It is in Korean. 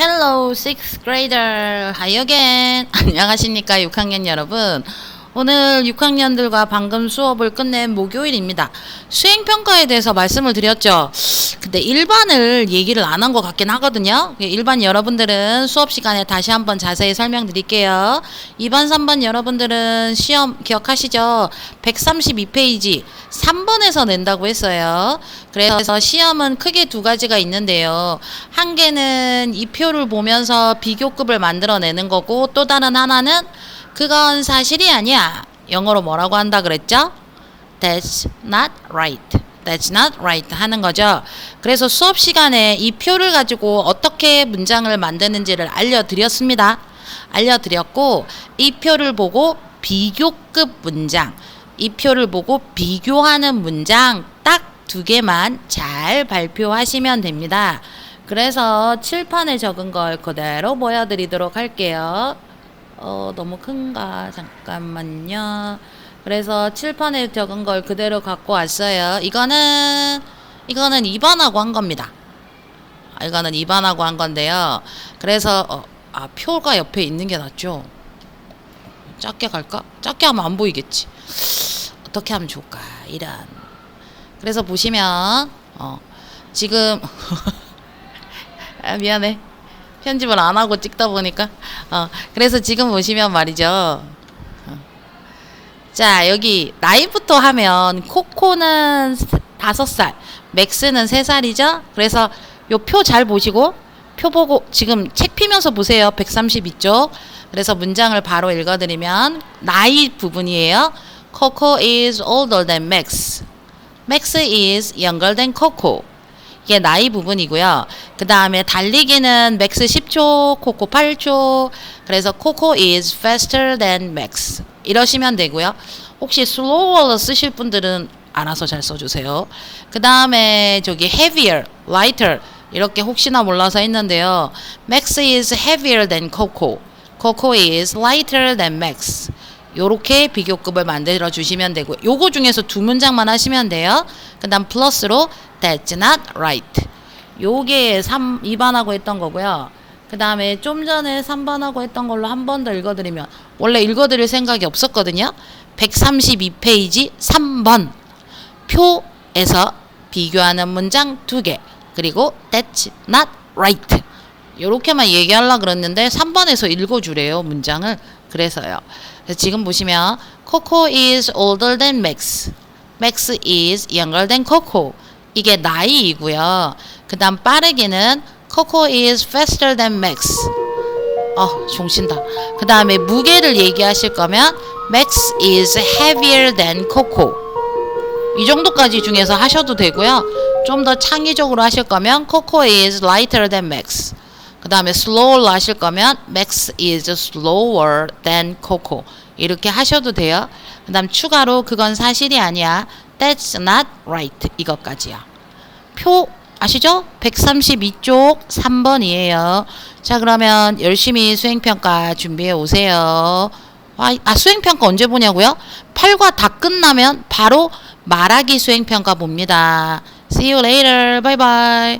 Hello, sixth grader. Hi again. 안녕하십니까, 6학년 여러분. 오늘 6학년들과 방금 수업을 끝낸 목요일입니다. 수행평가에 대해서 말씀을 드렸죠. 근데 일반을 얘기를 안 한 것 같긴 하거든요. 일반 여러분들은 수업 시간에 다시 한번 자세히 설명드릴게요. 2번, 3번 여러분들은 시험 기억하시죠? 132페이지 3번에서 낸다고 했어요. 그래서 시험은 크게 두 가지가 있는데요. 한 개는 이 표를 보면서 비교급을 만들어내는 거고 또 다른 하나는 그건 사실이 아니야. 영어로 뭐라고 한다 그랬죠? That's not right. That's not right 하는 거죠. 그래서 수업 시간에 이 표를 가지고 어떻게 문장을 만드는지를 알려드렸습니다. 알려드렸고 이 표를 보고 비교급 문장, 이 표를 보고 비교하는 문장 딱 두 개만 잘 발표하시면 됩니다. 그래서 칠판에 적은 걸 그대로 보여드리도록 할게요. 어, 너무 큰가? 잠깐만요. 그래서 칠판에 적은 걸 그대로 갖고 왔어요. 이거는, 이거는 2번하고 한 겁니다. 아, 이거는 2번하고 한 건데요. 그래서, 어, 아, 표가 옆에 있는 게 낫죠? 작게 갈까? 작게 하면 안 보이겠지. 어떻게 하면 좋을까? 이런. 그래서 보시면, 어, 지금, 아, 미안해. 편집을 안 하고 찍다 보니까. 어, 그래서 지금 보시면 말이죠. 어. 자, 여기 나이부터 하면 코코는 다섯 살, 맥스는 세 살이죠. 그래서 요 표 잘 보시고 표 보고 지금 책 피면서 보세요. 132쪽. 그래서 문장을 바로 읽어드리면 나이 부분이에요. Coco is older than Max. Max is younger than Coco. 이게 나이 부분이고요. 그 다음에 달리기는 맥스 10초, 코코 8초. 그래서 코코 is faster than max. 이러시면 되고요. 혹시 slower 쓰실 분들은 알아서 잘 써주세요. 그 다음에 저기 heavier, lighter 이렇게 혹시나 몰라서 했는데요. Max is heavier than Coco. Coco is lighter than Max. 요렇게 비교급을 만들어 주시면 되고 요거 중에서 두 문장만 하시면 돼요. 그다음 플러스로 that's not right. 요게 3 2번하고 했던 거고요. 그 다음에 좀 전에 3번하고 했던 걸로 한 번 더 읽어 드리면 원래 읽어 드릴 생각이 없었거든요. 132페이지 3번 표에서 비교하는 문장 두 개. 그리고 that's not right. 요렇게만 얘기하려 그랬는데 3번에서 읽어 주래요, 문장을. 그래서요. 그래서 지금 보시면 Coco is older than Max. Max is younger than Coco. 이게 나이이고요. 그다음 빠르기는 Coco is faster than Max. 어, 종신다. 그다음에 무게를 얘기하실 거면 Max is heavier than Coco. 이 정도까지 중에서 하셔도 되고요. 좀 더 창의적으로 하실 거면 Coco is lighter than Max. 그 다음에 slower 하실 거면 Max is slower than Coco. 이렇게 하셔도 돼요. 그 다음 추가로 그건 사실이 아니야. That's not right. 이것까지요. 표 아시죠? 132쪽 3번이에요. 자 그러면 열심히 수행평가 준비해 오세요. 아, 아 수행평가 언제 보냐고요? 8과 다 끝나면 바로 말하기 수행평가 봅니다. See you later. Bye bye.